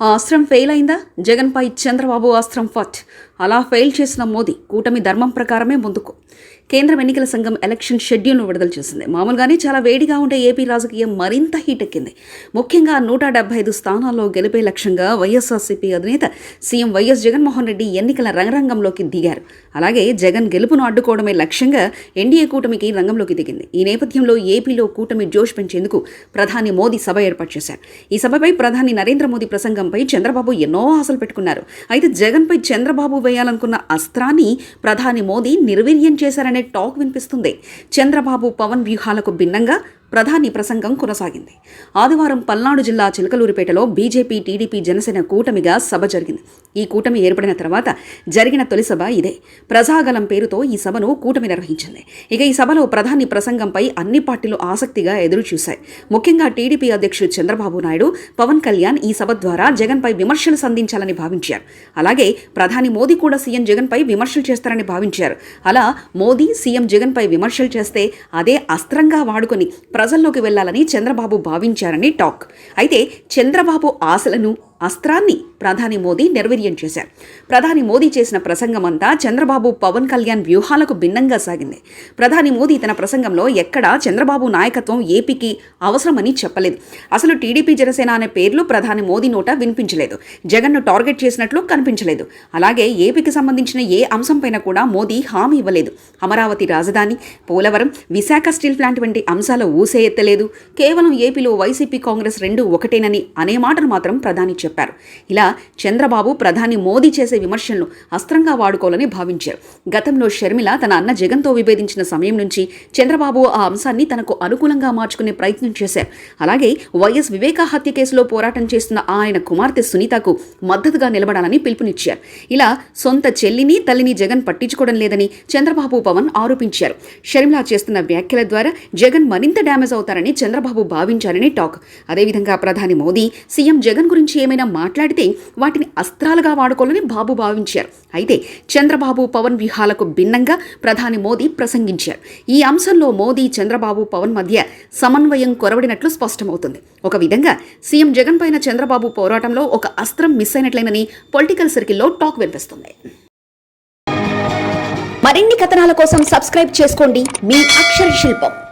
ఆ అస్త్రం ఫెయిల్ అయిందా జగన్పై చంద్రబాబు అస్త్రం ఫట్ అలా ఫెయిల్ చేసిన మోదీ కూటమి ధర్మం ప్రకారమే ముందుకు. కేంద్రం ఎన్నికల సంఘం ఎలక్షన్ షెడ్యూల్ను విడుదల చేసింది. మామూలుగానే చాలా వేడిగా ఉండే ఏపీ రాజకీయం మరింత హీట్ ఎక్కింది ముఖ్యంగా నూట డెబ్బై ఐదు స్థానాల్లో గెలిపే లక్ష్యంగా వైఎస్ఆర్సీపీ అధినేత సీఎం వైఎస్ జగన్మోహన్ రెడ్డి ఎన్నికల రంగరంగంలోకి దిగారు. అలాగే జగన్ గెలుపును అడ్డుకోవడమే లక్ష్యంగా ఎన్డీఏ కూటమికి రంగంలోకి దిగింది. ఈ నేపథ్యంలో ఏపీలో కూటమి జోష్ పెంచేందుకు ప్రధాని మోదీ సభ ఏర్పాటు చేశారు. ఈ సభపై ప్రధాని నరేంద్ర మోదీ ప్రసంగంపై చంద్రబాబు ఎన్నో ఆశలు పెట్టుకున్నారు. అయితే జగన్పై చంద్రబాబు వేయాలనుకున్న అస్త్రాన్ని ప్రధాని మోదీ నిర్వీర్యం చేశారనే టాక్ వినిపిస్తుంది. చంద్రబాబు పవన్ వ్యూహాలకు భిన్నంగా ప్రధాని ప్రసంగం కొనసాగింది. ఆదివారం పల్నాడు జిల్లా చిలకలూరిపేటలో బీజేపీ టీడీపీ జనసేన కూటమిగా సభ జరిగింది. ఈ కూటమి ఏర్పడిన తర్వాత జరిగిన తొలి సభ ఇదే. ప్రజాగలం పేరుతో ఈ సభను కూటమి నిర్వహించింది. ఇక ఈ సభలో ప్రధాని ప్రసంగంపై అన్ని పార్టీలు ఆసక్తిగా ఎదురు చూశాయి ముఖ్యంగా టీడీపీ అధ్యక్షుడు చంద్రబాబు నాయుడు పవన్ కళ్యాణ్ ఈ సభ ద్వారా జగన్పై విమర్శలు సంధించాలని భావించారు. అలాగే ప్రధాని మోదీ కూడా సీఎం జగన్పై విమర్శలు చేస్తారని భావించారు. అలా మోదీ సీఎం జగన్పై విమర్శలు చేస్తే అదే అస్త్రంగా వాడుకొని ప్రజల్లోకి వెళ్ళాలని చంద్రబాబు భావించారని టాక్. అయితే చంద్రబాబు ఆశలను అస్త్రాన్ని ప్రధాని మోదీ నిర్వీర్యం చేశారు. ప్రధాని మోదీ చేసిన ప్రసంగమంతా చంద్రబాబు పవన్ కళ్యాణ్ వ్యూహాలకు భిన్నంగా సాగింది. ప్రధాని మోదీ తన ప్రసంగంలో ఎక్కడా చంద్రబాబు నాయకత్వం ఏపీకి అవసరమని చెప్పలేదు. అసలు టీడీపీ జనసేన అనే పేర్లు ప్రధాని మోదీ నోట వినిపించలేదు. జగన్ను టార్గెట్ చేసినట్లు కనిపించలేదు. అలాగే ఏపీకి సంబంధించిన ఏ అంశంపైన కూడా మోదీ హామీ ఇవ్వలేదు. అమరావతి రాజధాని పోలవరం విశాఖ స్టీల్ ప్లాంట్ వంటి అంశాలు ఊసే ఎత్తలేదు కేవలం ఏపీలో వైసీపీ కాంగ్రెస్ రెండు ఒకటేనని అనే మాటను మాత్రం ప్రధాని చెప్పారు. ఇలా చంద్రబాబు ప్రధాని మోదీ చేసే విమర్శలను అస్త్రంగా వాడుకోవాలని భావించారు. గతంలో షర్మిల తన అన్న జగన్తో విభేదించిన సమయం నుంచి చంద్రబాబు ఆ అంశాన్ని తనకు అనుకూలంగా మార్చుకునే ప్రయత్నం చేశారు. అలాగే వైఎస్ వివేకా హత్య కేసులో పోరాటం చేస్తున్న ఆయన కుమార్తె సునీతకు మద్దతుగా నిలబడాలని పిలుపునిచ్చారు. ఇలా సొంత చెల్లిని తల్లిని జగన్ పట్టించుకోవడం లేదని చంద్రబాబు పవన్ ఆరోపించారు. షర్మిల చేస్తున్న వ్యాఖ్యల ద్వారా జగన్ మరింత డ్యామేజ్ అవుతారని చంద్రబాబు భావించారని టాక్. అదేవిధంగా ప్రధాని మోదీ సీఎం జగన్ గురించి ఏమైనా మాట్లాడితే వాటిని అస్త్రాలుగా వాడుకోవాలని బాబు భావించారు. అయితే చంద్రబాబు పవన్ వ్యూహాలకు భిన్నంగా ప్రధాని మోదీ ప్రసంగించారు. ఈ అంశంలో మోదీ చంద్రబాబు పవన్ మధ్య సమన్వయం కొరవడినట్లు స్పష్టమవుతుంది. ఒక విధంగా సీఎం జగన్ పైన చంద్రబాబు పోరాటంలో ఒక అస్త్రం మిస్ అయినట్లేనని పొలిటికల్ సర్కిల్లో టాక్ వినిపిస్తుంది. మరిన్ని కథనాల కోసం సబ్స్క్రైబ్ చేసుకోండి. మీ అక్షర శిల్పం.